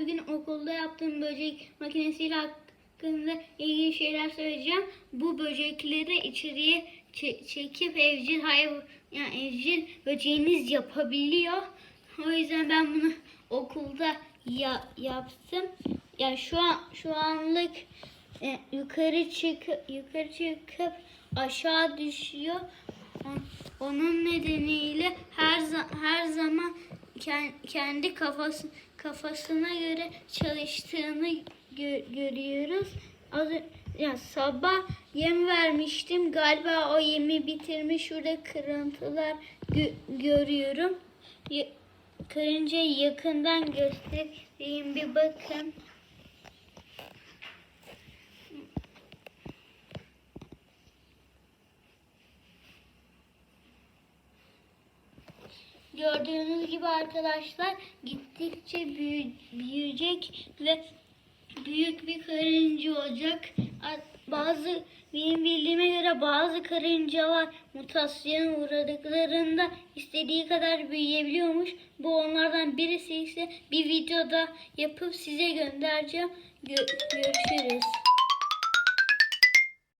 bugün okulda yaptığım böcek makinesiyle hakkında ilgili şeyler söyleyeceğim. Bu böcekleri içeriye çe- çekip evcil hayvan yani evcil böceğiniz yapabiliyor. O yüzden ben bunu okulda ya- yaptım. Yani şu an şu anlık e, yukarı çık yukarı çıkıp aşağı düşüyor. Onun nedeniyle her her zaman ken- kendi kafası kafasına göre çalıştığını gö- görüyoruz. Az ö- ya sabah yem vermiştim. Galiba o yemi bitirmiş. Şurada kırıntılar gö- görüyorum. Ya- karıncayı yakından göstereyim bir bakın. Gördüğünüz gibi arkadaşlar gittikçe büyü- büyüyecek ve büyük bir karınca olacak. Bazı benim bildiğime göre bazı karıncalar mutasyona uğradıklarında istediği kadar büyüyebiliyormuş. Bu onlardan birisi ise bir videoda yapıp size göndereceğim. Gö- görüşürüz.